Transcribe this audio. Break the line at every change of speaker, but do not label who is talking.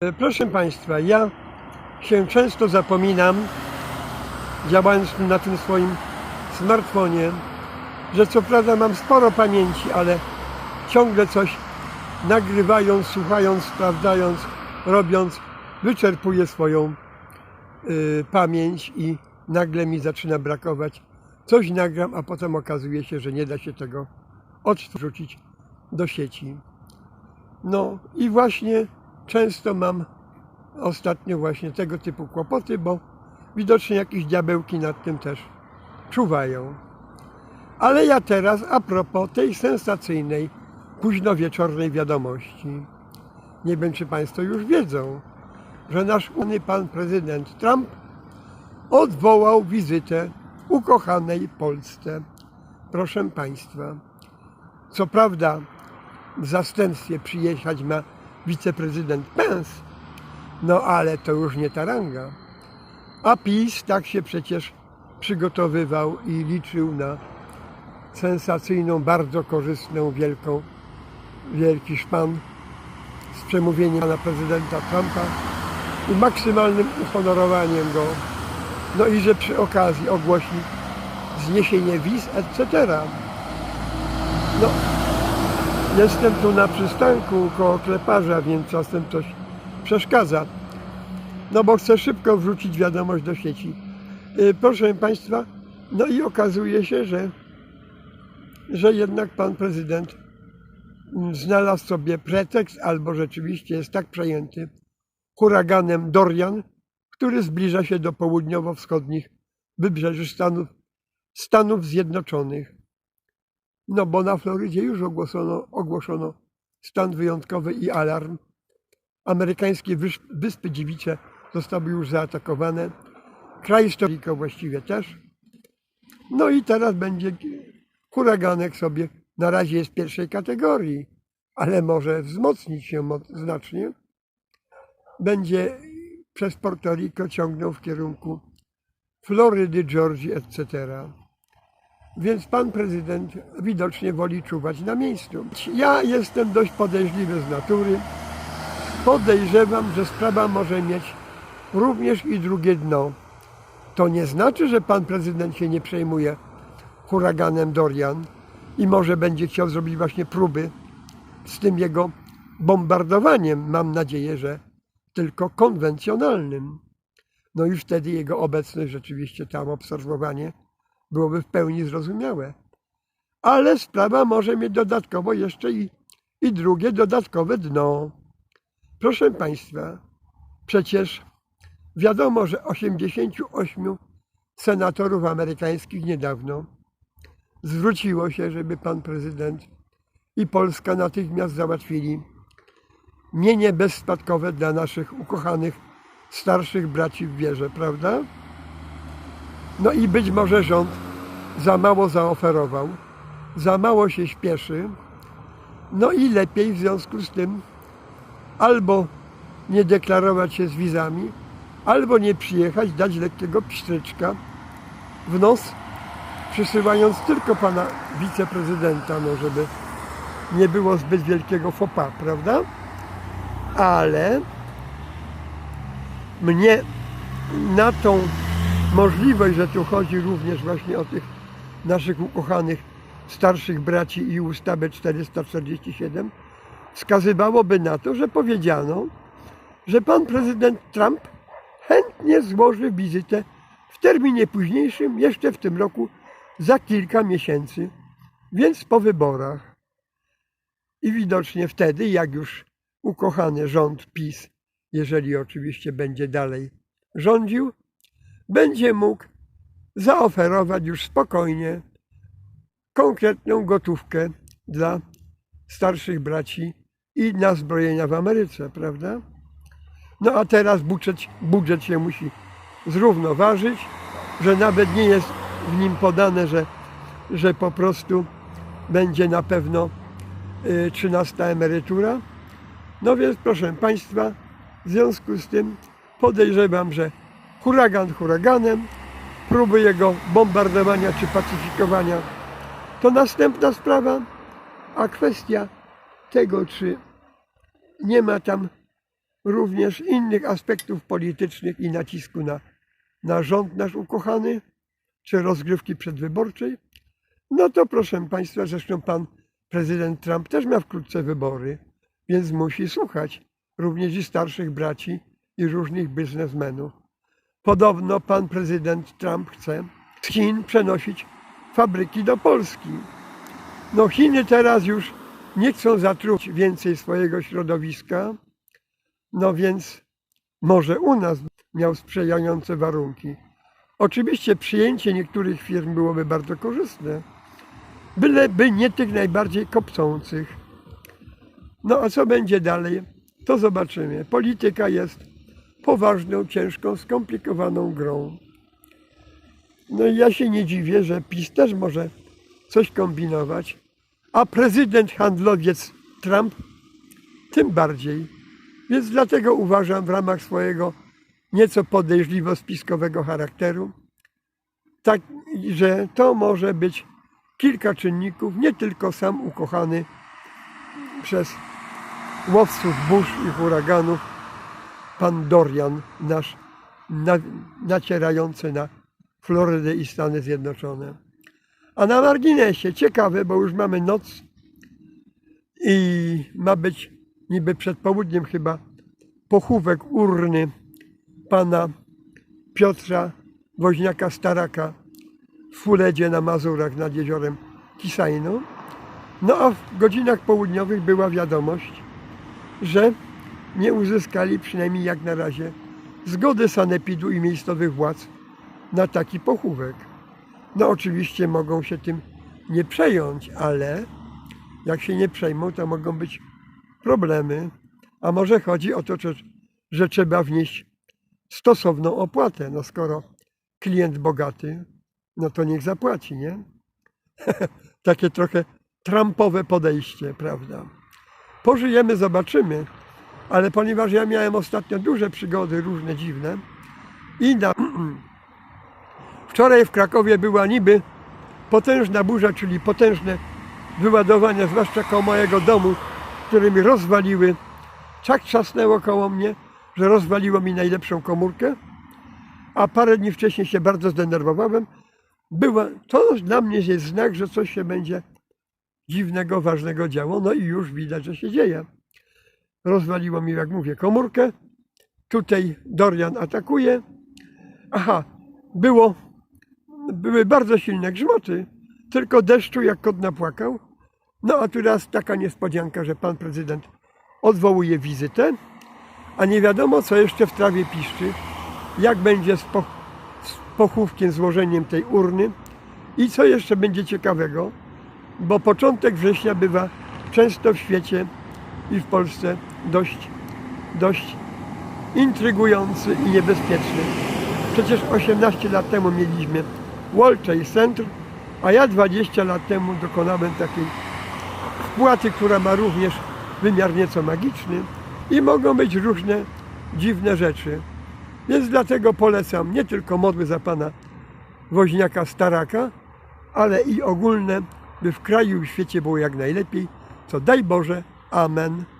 E, Proszę Państwa, ja się często zapominam, działając na tym swoim smartfonie, że co prawda mam sporo pamięci, ale ciągle coś nagrywając, słuchając, sprawdzając, robiąc, wyczerpuję swoją y, pamięć i nagle mi zaczyna brakować. Coś nagram, a potem okazuje się, że nie da się tego odrzucić do sieci. No i właśnie często mam ostatnio właśnie tego typu kłopoty, bo widocznie jakieś diabełki nad tym też czuwają. Ale ja teraz a propos tej sensacyjnej, późnowieczornej wiadomości. Nie wiem, czy Państwo już wiedzą, że nasz unny pan prezydent Trump odwołał wizytę ukochanej Polsce. Proszę Państwa, co prawda w zastępstwie przyjechać ma wiceprezydent Pence, no ale to już nie ta ranga. A PiS tak się przecież przygotowywał i liczył na sensacyjną, bardzo korzystną, wielką, wielki szpan z przemówieniem pana prezydenta Trumpa i maksymalnym uhonorowaniem go. No i że przy okazji ogłosi zniesienie wiz, etc. No, jestem tu na przystanku koło kleparza, więc czasem coś przeszkadza. No bo chcę szybko wrzucić wiadomość do sieci. Yy, Proszę Państwa, no i okazuje się, że, że jednak pan prezydent znalazł sobie pretekst, albo rzeczywiście jest tak przejęty huraganem Dorian, który zbliża się do południowo-wschodnich wybrzeży Stanów, Stanów Zjednoczonych. No bo na Florydzie już ogłoszono, ogłoszono stan wyjątkowy i alarm. Amerykańskie wysp, Wyspy Dziewicze zostały już zaatakowane. Kraj Rico właściwie też. No i teraz będzie huraganek sobie, na razie jest pierwszej kategorii, ale może wzmocnić się znacznie. Będzie przez Porto Rico ciągnął w kierunku Florydy, Georgii, etc. Więc pan prezydent widocznie woli czuwać na miejscu. Ja jestem dość podejrzliwy z natury. Podejrzewam, że sprawa może mieć również i drugie dno. To nie znaczy, że pan prezydent się nie przejmuje huraganem Dorian i może będzie chciał zrobić właśnie próby z tym jego bombardowaniem. Mam nadzieję, że tylko konwencjonalnym. No i wtedy jego obecność, rzeczywiście tam obserwowanie byłoby w pełni zrozumiałe. Ale sprawa może mieć dodatkowo jeszcze i, i drugie dodatkowe dno. Proszę Państwa, przecież wiadomo, że 88 senatorów amerykańskich niedawno zwróciło się, żeby pan prezydent i Polska natychmiast załatwili mienie bezspadkowe dla naszych ukochanych starszych braci w wierze, prawda? No i być może rząd za mało zaoferował, za mało się śpieszy, no i lepiej w związku z tym albo nie deklarować się z wizami, albo nie przyjechać, dać lekkiego pstryczka w nos, przysyłając tylko pana wiceprezydenta, no żeby nie było zbyt wielkiego fopa, prawda? Ale mnie na tą możliwość, że tu chodzi również właśnie o tych naszych ukochanych starszych braci i ustawę 447, wskazywałoby na to, że powiedziano, że pan prezydent Trump chętnie złoży wizytę w terminie późniejszym, jeszcze w tym roku, za kilka miesięcy, więc po wyborach. I widocznie wtedy, jak już ukochany rząd PiS, jeżeli oczywiście będzie dalej rządził, będzie mógł zaoferować już spokojnie konkretną gotówkę dla starszych braci i na zbrojenia w Ameryce, prawda? No a teraz budżet, budżet się musi zrównoważyć, że nawet nie jest w nim podane, że, że po prostu będzie na pewno y, 13 emerytura. No więc proszę Państwa, w związku z tym podejrzewam, że huragan huraganem, próby jego bombardowania czy pacyfikowania to następna sprawa, a kwestia tego, czy nie ma tam również innych aspektów politycznych i nacisku na, na rząd nasz ukochany, czy rozgrywki przedwyborczej, no to proszę Państwa, zresztą pan prezydent Trump też ma wkrótce wybory, więc musi słuchać również i starszych braci i różnych biznesmenów. Podobno pan prezydent Trump chce z Chin przenosić fabryki do Polski. No Chiny teraz już nie chcą zatruć więcej swojego środowiska, no więc może u nas miał sprzyjające warunki. Oczywiście przyjęcie niektórych firm byłoby bardzo korzystne, byleby nie tych najbardziej kopcących. No a co będzie dalej, to zobaczymy. Polityka jest poważną, ciężką, skomplikowaną grą. No i ja się nie dziwię, że PiS też może coś kombinować, a prezydent handlowiec Trump tym bardziej. Więc dlatego uważam w ramach swojego nieco podejrzliwo spiskowego charakteru, tak, że to może być kilka czynników, nie tylko sam ukochany przez łowców burz i huraganów pan Dorian, nasz na, nacierający na Florydę i Stany Zjednoczone. A na marginesie, ciekawe, bo już mamy noc i ma być niby przed południem chyba pochówek urny pana Piotra Woźniaka Staraka w Fuledzie na Mazurach nad jeziorem Kisajno. No a w godzinach południowych była wiadomość, że nie uzyskali przynajmniej jak na razie zgody sanepidu i miejscowych władz na taki pochówek. No oczywiście mogą się tym nie przejąć, ale jak się nie przejmą, to mogą być problemy. A może chodzi o to, że, że trzeba wnieść stosowną opłatę. No skoro klient bogaty, no to niech zapłaci, nie? Takie trochę Trumpowe podejście, prawda? Pożyjemy, zobaczymy. Ale ponieważ ja miałem ostatnio duże przygody, różne dziwne, i na... wczoraj w Krakowie była niby potężna burza, czyli potężne wyładowania, zwłaszcza koło mojego domu, które mi rozwaliły. Tak trzasnęło koło mnie, że rozwaliło mi najlepszą komórkę, a parę dni wcześniej się bardzo zdenerwowałem. Była, to dla mnie jest znak, że coś się będzie dziwnego, ważnego działo. No i już widać, że się dzieje. Rozwaliło mi, jak mówię, komórkę. Tutaj Dorian atakuje. Aha, było, były bardzo silne grzmoty, tylko deszczu jak kot napłakał. No a teraz taka niespodzianka, że pan prezydent odwołuje wizytę, a nie wiadomo, co jeszcze w trawie piszczy, jak będzie z, po, z pochówkiem, złożeniem tej urny i co jeszcze będzie ciekawego, bo początek września bywa często w świecie i w Polsce dość, dość intrygujący i niebezpieczny. Przecież 18 lat temu mieliśmy World Trade Center, a ja 20 lat temu dokonałem takiej wpłaty, która ma również wymiar nieco magiczny i mogą być różne dziwne rzeczy. Więc dlatego polecam nie tylko modły za pana woźniaka Staraka, ale i ogólne, by w kraju i w świecie było jak najlepiej. Co daj Boże. Amen.